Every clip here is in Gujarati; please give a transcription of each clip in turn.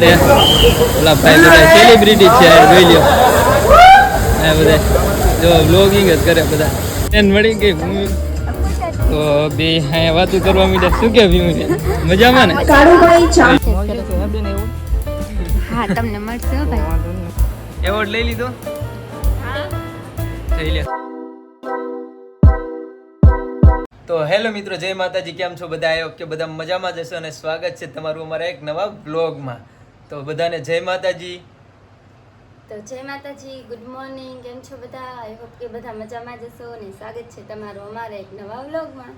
લે ઓલા ભાઈ બધા સેલિબ્રિટી છે જોઈ લ્યો. આ બધા જો બ્લોગિંગ જ કરે બધા. એન મળી ગઈ ભૂમિ તો બે અહીંયા વાતું કરવા માંડ્યા. શું કે ભૂમિ મજામાં ને? હા તમને મળશે ભાઈ. એવોર્ડ લઈ લીધો? જઈ લે તો હેલો મિત્રો જય માતાજી. કેમ છો બધા? આવ્યો કે બધા મજામાં જશો અને સ્વાગત છે તમારું અમારા એક નવા બ્લોગમાં તો બધાને જય માતાજી. તો જય માતાજી ગુડ મોર્નિંગ કેમ છો બધા? આઈ હોપ કે બધા મજામાં જશો અને સ્વાગત છે તમારું અમારા એક નવા વ્લોગમાં.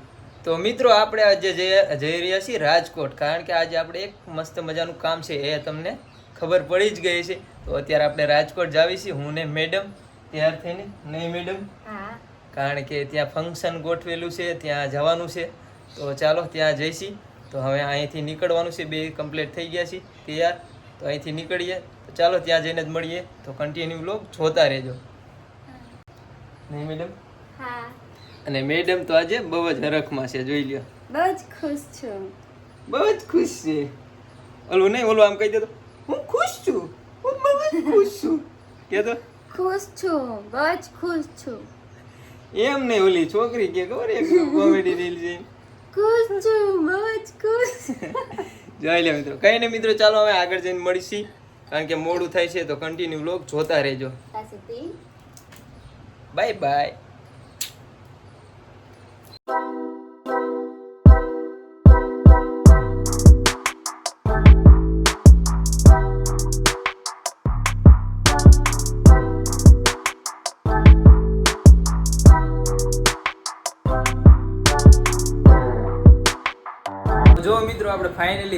તો મિત્રો આપણે આજે જઈ જઈ રહ્યા છીએ રાજકોટ કારણ કે આજે આપણે એક મસ્ત મજાનું કામ છે એ તમને ખબર પડી જ ગઈ છે. તો અત્યારે આપણે રાજકોટ જાવી છીએ હું ને મેડમ તૈયાર થઈને નહીં મેડમ હા. કારણ કે ત્યાં ફંક્શન ગોઠવેલું છે ત્યાં જવાનું છે. તો ચાલો ત્યાં જઈશી. તો હવે અહીંથી નીકળવાનું છે બે કમ્પ્લીટ થઈ ગયા છે તૈયાર. તો અહીંથી નીકળીએ. તો ચાલો ત્યાં જઈને જ મળીએ. તો કન્ટિન્યુ બ્લોગ જોતા રહેજો. નહીં મેડમ હા. અને મેડમ તો આજે બહુ જ હરખમાં છે જોઈ લ્યો. બહુ જ ખુશ છું. બહુ જ ખુશ છે. ઓલું નહીં ઓલું આમ કહી દેતો. હું ખુશ છું. હું બહુ જ ખુશ છું. કે તો ખુશ છું. બહુ જ ખુશ છું. એમ નહીં ઓલી છોકરી કે ખબર એક કોમેડી રીલ છે ખુશ છું. બહુ જ ખુશ. જોઈ લે મિત્રો. કઈ નહીં મિત્રો ચાલો હવે આગળ જઈને મળીશી. કારણ કે મોડું થાય છે તો કન્ટિન્યુ લોક જોતા રહેજો. બાય બાય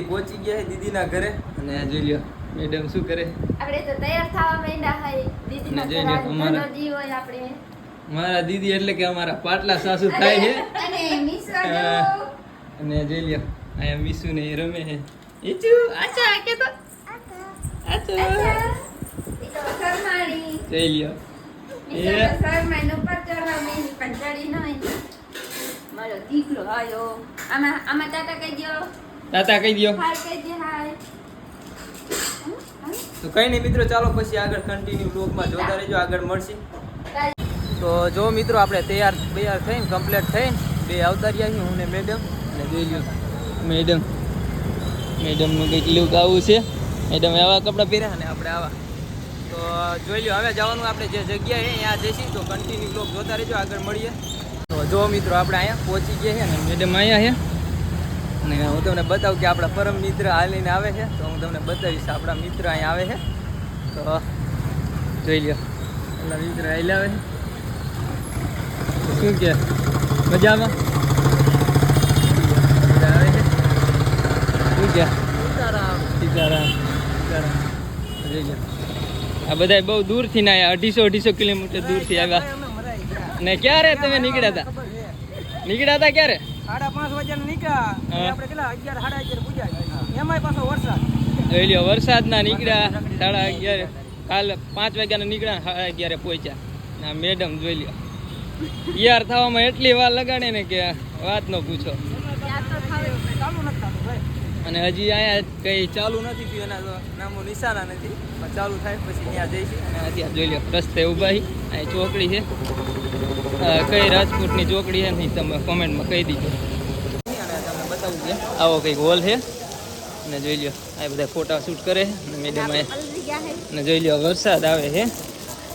ફાઇનલી પહોંચી ગયા દીદીના ઘરે. અને જોઈ લ્યો મેડમ શું કરે? આપણે તો તૈયાર થવા માંડ્યા હોય દીદીના ઘરે અમારા- હોય આપણે. મારા દીદી એટલે કે અમારા પાટલા સાસુ થાય છે અને મિસુ અને જોઈ લ્યો અહીંયા મિસુ ને રમે છે ઈચુ આચા કે તો? આચા એ જોઈ લ્યો. મિશ્રા તો ઉપર ચડવા પણ ચડી મારો દીકરો આયો આમાં આમાં ટાટા કહી દ્યો. તાતા કહી દો તો કઈ નહીં મિત્રો ચાલો પછી આગળ કન્ટિન્યુ બ્લોગમાં જોતા રહેજો આગળ મળશે. તો જો મિત્રો આપણે તૈયાર તૈયાર થઈને કમ્પ્લીટ થઈને બે આવતા રહ્યા છીએ હું ને મેડમ અને જોઈ લ્યો મેડમ મેડમનું કંઈક લુક આવું છે. મેડમ આવા કપડાં પહેર્યા અને આપણે આવા. તો જોઈ લ્યો હવે જવાનું આપણે જે જગ્યાએ ત્યાં જઈશું. તો કન્ટિન્યુ બ્લોગ જોતા રહેજો આગળ મળીએ. તો જો મિત્રો આપણે અહીંયા પહોંચી ગયા છે અને મેડમ અહીંયા છે. અને હું તમને બતાવું કે આપણા પરમ મિત્ર હાલીને આવે છે. તો હું તમને બતાવીશ આપણા મિત્ર અહીંયા આવે છે. તો જોઈ લ્યો. આપણા મિત્ર હાલ્યા આવે છે. શું કે? મજામાં? આવે છે? શું કે? સીતારામ. સીતારામ. સીતારામ. જોઈ લ્યો. આ બધા બહુ દૂરથી ના આવ્યા. અઢીસો અઢીસો કિલોમીટર દૂરથી આવ્યા. ને ક્યારે તમે નીકળ્યા હતા નીકળ્યા હતા ક્યારે? નીકળ્યા આપણે કેટલા અગિયાર સાડા અગિયાર પૂજાય એમાંય પાછો વરસાદ. લ્યો વરસાદના નીકળ્યા સાડા અગિયારે. કાલ પાંચ વાગ્યાના નીકળ્યા સાડા અગિયારે પહોંચ્યા. ના મેડમ જોઈ લ્યો. તૈયાર થવામાં એટલી વાર લગાડે ને કે વાત ન પૂછો. અને હજી અહીંયા કંઈ ચાલુ નથી થયું એના નામો નિશાના નથી. પણ ચાલુ થાય પછી ત્યાં જઈશું. અને અત્યારે જોઈ લ્યો રસ્તે ઊભા અહીં ચોકડી છે. કઈ રાજકોટની ચોકડી છે નહીં તમે કોમેન્ટમાં કહી બતાવું છે. આવો કંઈક હોલ છે. અને જોઈ લો આ બધા ફોટા શૂટ કરે. મેડમ અને જોઈ લ્યો વરસાદ આવે છે.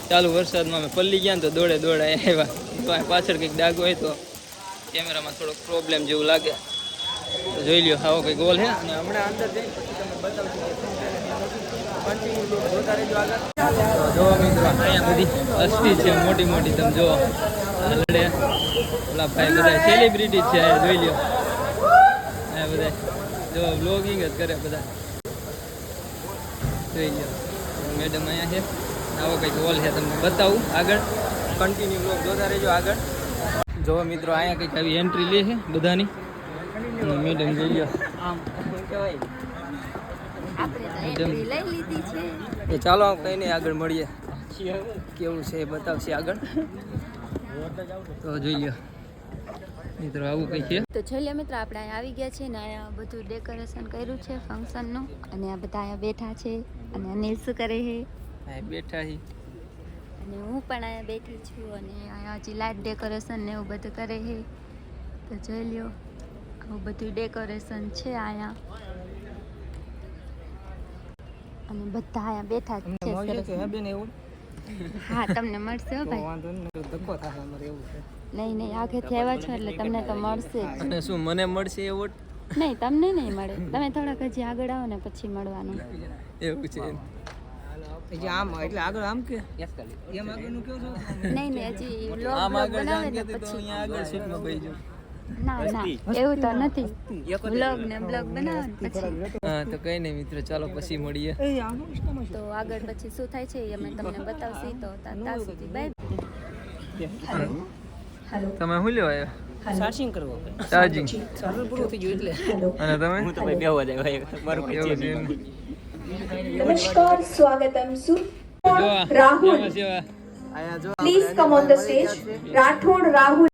ચાલુ વરસાદમાં અમે પલ્લી ગયા ને તો દોડે દોડે આવ્યા. તો પાછળ કંઈક ડાઘ હોય તો કેમેરામાં થોડોક પ્રોબ્લેમ જેવું લાગે. તો જોઈ લ્યો આવો કંઈક ગોલ છે. અને હમણાં અંદર જઈને પછી તમને બતાવશું ને જોવો મિત્રો અહીંયા બધી અસ્થિ છે મોટી મોટી. તમે જુઓ. આ લડે ઓલા ભાઈ બધા સેલિબ્રિટી છે જોઈ લ્યો. અહીંયા બધા જો બ્લોગિંગ જ કરે બધા. જોઈ લ્યો. મેડમ અહીંયા છે. આવો કંઈક હોલ છે તમને બતાવું. આગળ કન્ટિન્યુ બ્લોગ જોતા રહેજો આગળ. જો મિત્રો અહીંયા કંઈક આવી એન્ટ્રી લે છે બધાની. મેડમ જોઈ લ્યો. આમ કહેવાય? ચાલો કંઈ નહીં આગળ મળીએ. કેવું? છે બતાવશે આગળ. તો જોઈ લ્યો. મિત્રો આવું કઈ છે? તો છેલ્લે મિત્રો આપણે અહીંયા આવી ગયા છે ને અહીંયા બધું ડેકોરેશન કર્યું છે ફંક્શનનું અને આ બધા અહીંયા બેઠા છે અને અનિલ શું કરે છે? બેઠા છે. અને હું પણ અહીંયા બેઠી છું અને અહીંયા હજી લાઇટ ડેકોરેશન ને એવું બધું કરે છે. તો જોઈ લ્યો આવું બધું ડેકોરેશન છે અહીંયા. અને બધા અહીંયા બેઠા છે હા તમને મળશે ભાઈ. ધક્કો થાય અમારે એવું છે. નહીં નહીં આગળથી આવ્યા છો એટલે તમને તો મળશે જ. અને શું મને મળશે એવો નહીં તમને નહીં મળે. તમે થોડાક હજી આગળ આવો ને પછી મળવાનું. એવું છે. હજી આમ એટલે આગળ આમ કે? એમ આગળનું કેવું છો? નહીં નહીં હજી vlog આમ vlog આગળ બનાવે ને કે તો પછી. અહીંયા આગળ જાઉં ના ના એવું તો નથી. બ્લોગ ને બ્લોગ બનાવે ને પછી. હા તો કઈ નહીં મિત્રો ચાલો પછી મળીએ. એ આમ ઇન્સ્ટામાં તો આગળ પછી શું થાય છે એ અમે તમને બતાવશી તો સુધી બાય. તમે શું લેવા આવ્યા ચાર્જિંગ કરવો ચાર્જિંગ ચાર્જર પૂરું થઈ ગયું એટલે. અને તમે? હું તો ભાઈ બેહવા જાય એવું છે એમ. નમસ્કાર સ્વાગતમ સુ જોવા, રાહુલ સેવા, સેવા. Please come on the stage Rathod Rahul.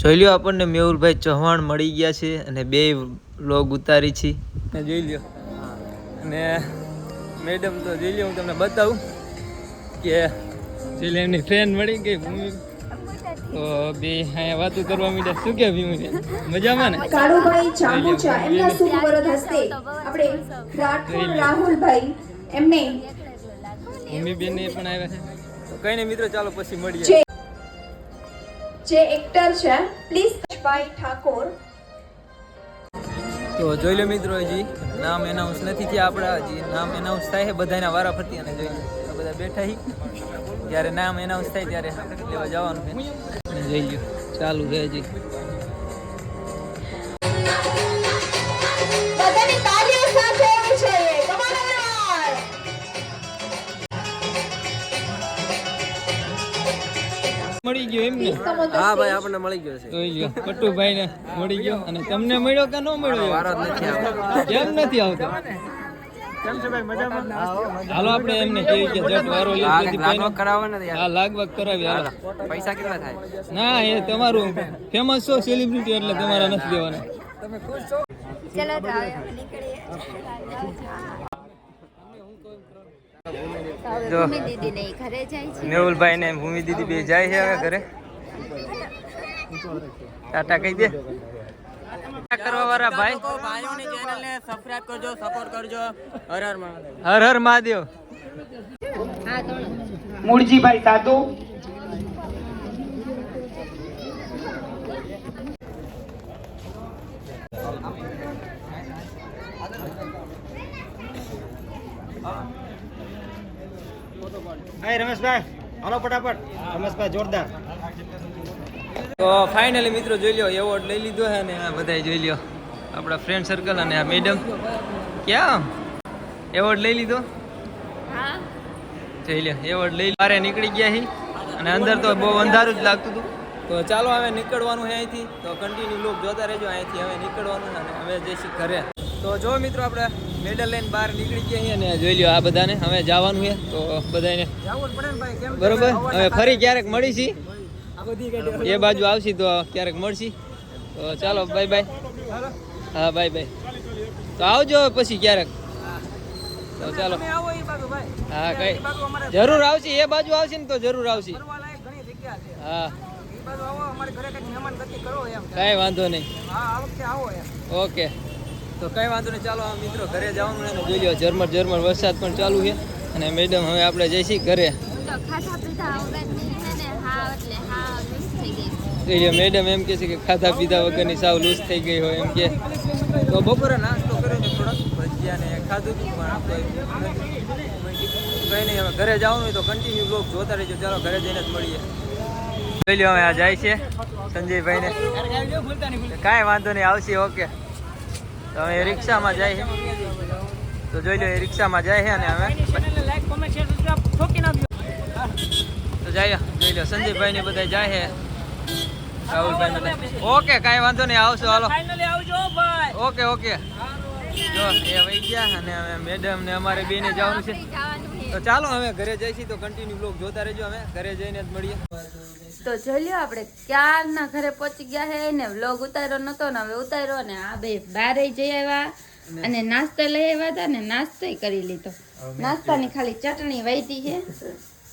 જોઈ લ્યો આપણને મેહુલભાઈ ચૌહાણ મળી ગયા છે અને બે લોગ ઉતારી છે. જોઈ લ્યો. અને મેડમ તો જોઈ લ્યો હું તમને બતાવું કે જોઈ લ્યો એમની ફ્રેન્ડ મળી ગઈ ભૂમિ તો બે અહીંયા વાતો કરવા માંડ્યા. શું કે ભૂમિ મજામાં ને? કાળુભાઈ ચામુચા એમના શુભ વરદ હસ્તે આપણે રાઠોડ રાહુલભાઈ એમને ભૂમિ બેન એ પણ આવ્યા છે. તો કઈ નહીં મિત્રો ચાલો પછી મળીએ. જે જે એક્ટર છે પ્લીઝ ભાઈ ઠાકોર. તો જોઈ લો મિત્રો હજી નામ એનાઉન્સ નથી થયા આપણા હજી નામ એનાઉન્સ થાય છે બધાના વારા ફરતી અને જોઈ લો. બધા બેઠા હી. જ્યારે નામ એનાઉન્સ થાય ત્યારે લેવા જવાનું છે. અને જોઈ લો ચાલુ છે હજી. જોઈએ મળી ગયો એમ ને હા ભાઈ આપણને મળી ગયો છે. પટ્ટુભાઈ ને મળી ગયો. અને તમને મળ્યો કે ન મળ્યો? કેમ નથી આવતો? હાલો આપણે એમને કહીએ કે જટ વારો લે તેથી ભાઈને કરાવો ને હા લાગવાગ કરાવી હાલો. પૈસા કેટલા થાય? ના એ તમારું ફેમસ છો સેલિબ્રિટી એટલે તમારા નથી દેવાના ચલો તો હવે અમે નીકળીએ. તો હવે જો. ભૂમિ દીદી ને ઘરે જાય છે. ને ભૂમિ દીદી બે જાય છે હવે ઘરે. ટાટા કહી દે. કરવા વાળા ભાઈ. ભાઈઓની ચેનલને સબસ્ક્રાઇબ કરજો સપોર્ટ કરજો. હર હર મહાદેવ. હર હર મહાદેવ. મૂળજીભાઈ સાધુ. રમેશભાઈ. હાલો ફટાફટ. રમેશભાઈ જોરદાર. તો ફાઇનલી મિત્રો જોઈ લ્યો એવોર્ડ લઈ લીધો છે અને આ બધાય જોઈ લ્યો. આપણા ફ્રેન્ડ સર્કલ અને આ મેડમ ક્યાં? એવોર્ડ લઈ લીધો? હા. જોઈ લ્યો એવોર્ડ લઈ બારે નીકળી ગયા હી. અને અંદર તો બહુ અંધારું જ લાગતું હતું. તો ચાલો હવે નીકળવાનું છે અહીંથી. તો કન્ટિન્યુ લોક જોતા રહેજો અહીંથી હવે નીકળવાનું અને હવે જઈશું ઘરે. તો જો મિત્રો આપણે મેડલ લઈને બહાર નીકળી ગયા છીએ અને જોઈ લ્યો આ બધાને. હવે જવાનું છે તો બધાને જવું પડે ને ભાઈ બરોબર? હવે ફરી ક્યારેક મળીશી. એ બાજુ આવશી તો ક્યારેક મળશી. તો ચાલો બાય બાય હા બાય બાય તો આવજો પછી ક્યારેક. તો ચાલો. તમે આવો એ બાજુ ભાઈ હા કઈ એ બાજુ અમારે જરૂર આવશે એ બાજુ આવશે ને તો જરૂર આવશી. ફરવા લાયક ઘણી જગ્યા છે. હા. એ બાજુ આવો અમારે ઘરે કઈ મહેમાન ગતિ કરો એમ. કાંઈ વાંધો નહીં. ઓકે. તો કઈ વાંધો નહીં ચાલો મિત્રો ઘરે જવાનું ને જોઈ લો ઝરમર ઝરમર વરસાદ પણ ચાલુ છે. અને મેડમ હવે આપણે જઈશી ઘરે. તો ખાધા પીધા વગરની છે ને હા એટલે હા મિસ થઈ ગઈ જોઈ લો મેડમ એમ કહે છે કે ખાધા પીધા વગરની સાવ લૂઝ થઈ ગઈ હોય એમ કે. તો બપોરે નાસ્તો કર્યો છે થોડોક ભજીયા ને ખાધું હતું પણ આપણે કંઈ નહીં હવે ઘરે જવાનું હોય તો કન્ટિન્યુ બ્લોગ જોતા રહેજો. ચાલો ઘરે જઈને જ મળીએ. જોઈ અમે આ જાય છે સંજયભાઈને. કાંઈ વાંધો નહીં આવશે ઓકે. તો અમે રિક્ષામાં જાય છે. તો જોઈ લો એ રિક્ષામાં જાય છે અને હવે ચેનલને લાઈક કોમેન્ટ શેર સબસ્ક્રાઇબ ઠોકી નાખજો. તો જાય જોઈ લો સંજયભાઈ ને બધા જાય છે. ઓકે કાંઈ વાંધો નહીં આવશો હાલો. ફાઇનલી આવજો ભાઈ. Okay okay. જો એ વહી ગયા અને હવે મેડમ ને અમારે બેને જવાનું છે. તો ચાલો હવે ઘરે જઈશી તો કન્ટિન્યુ બ્લોગ જોતા રહેજો અમે ઘરે જઈને જ મળીએ. તો જોઈ આપણે ક્યારના ઘરે પહોંચી ગયા હે ને વ્લોગ ઉતાર્યો નતો ને હવે ઉતાર્યો ને આ બે બારે જઈ આવ્યા. અને નાસ્તો લઈ આવ્યા હતા ને નાસ્તો કરી લીધો. નાસ્તાની ખાલી ચટણી વહીતી છે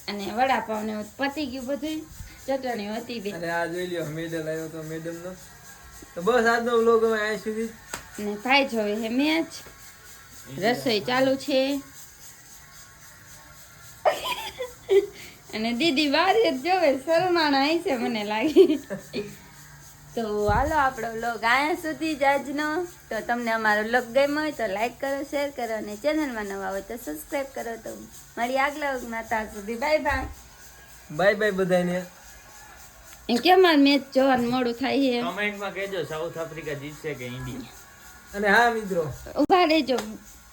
અને વડાપાવ ને પતી ગયું બધું ચટણી હતી બે. અને આ જોઈ લ્યો મેડલ આવ્યો તો મેડમ નો તો બસ આજનો વ્લોગ અમે અહીં સુધી. ને ભાઈ જોવે હે મેચ રસોઈ ચાલુ છે. અને દીદી બારે જ જોવે શરમાણા આવી છે મને લાગે. તો હાલો આપણો વ્લોગ અહીંયા સુધી જ આજનો. તો તમને અમારો વ્લોગ ગમ્યો હોય તો લાઈક કરો શેર કરો અને ચેનલમાં નવા હોય તો સબસ્ક્રાઈબ કરો. તો મારી આગલા વ્લોગમાં ત્યાં સુધી બાય બાય બાય બાય બધાને. કેમ આ મેચ જોવાનું મોડું થાય છે. કમેન્ટમાં કહેજો સાઉથ આફ્રિકા જીતશે કે ઇન્ડિયા? અને હા મિત્રો. ઊભા રહેજો.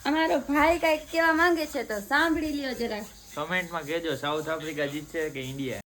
અમારો ભાઈ કંઈક કહેવા માંગે છે તો સાંભળી લ્યો જરા કમેન્ટમાં કહેજો સાઉથ આફ્રિકા જીતશે કે ઇન્ડિયા?